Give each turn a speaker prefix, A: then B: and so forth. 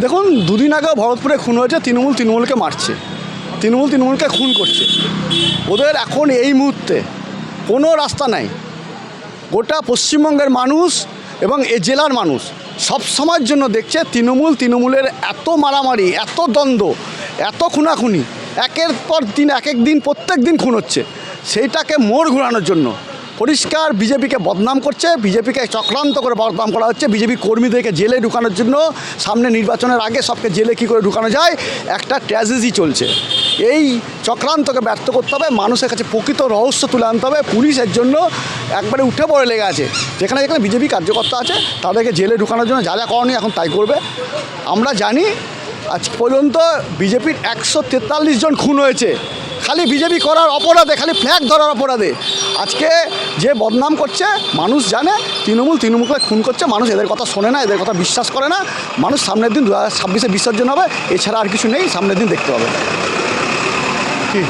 A: দেখুন, দুদিন আগে ভরতপুরে খুন হয়েছে, তৃণমূল তৃণমূলকে মারছে। তৃণমূল তৃণমূলকে খুন করছে। ওদের এখন এই মুহূর্তে কোনো রাস্তা নাই। গোটা পশ্চিমবঙ্গের মানুষ এবং এ জেলার মানুষ সব সময়ের জন্য দেখছে তৃণমূল তৃণমূলের এত মারামারি, এত দ্বন্দ্ব, এত খুনাখুনি। একের পর দিন এক এক দিন, প্রত্যেক দিন খুন হচ্ছে। সেইটাকে মোড় ঘোরানোর জন্য পরিষ্কার বিজেপিকে বদনাম করছে, বিজেপিকে চক্রান্ত করে বদনাম করা হচ্ছে, বিজেপি কর্মীদেরকে জেলে ঢুকানোর জন্য। সামনে নির্বাচনের আগে সবকে জেলে কী করে ঢুকানো যায়, একটা ট্র্যাজেডি চলছে। এই চক্রান্তকে ব্যর্থ করতে হবে, মানুষের কাছে প্রকৃত রহস্য তুলে আনতে হবে, পুলিশের জন্য একবারে উঠে পড়ে লেগে আছে। যেখানে যেখানে বিজেপি কার্যকর্তা আছে, তাদেরকে জেলে ঢুকানোর জন্য যা যা করণীয় এখন তাই করবে। আমরা জানি, আজ পর্যন্ত বিজেপির একশো তেতাল্লিশ জন খুন হয়েছে। খালি বিজেপি করার অপরাধে, খালি ফ্ল্যাগ ধরার অপরাধে। আজকে যে বদনাম করছে, মানুষ জানে, তৃণমূল তৃণমূলকে খুন করছে, মানুষ এদের কথা শোনে না, এদের কথা বিশ্বাস করে না। মানুষ সামনের দিন দু হাজার ছাব্বিশে বিসর্জন হবে, এছাড়া আর কিছু নেই, সামনের দিন দেখতে হবে। কি?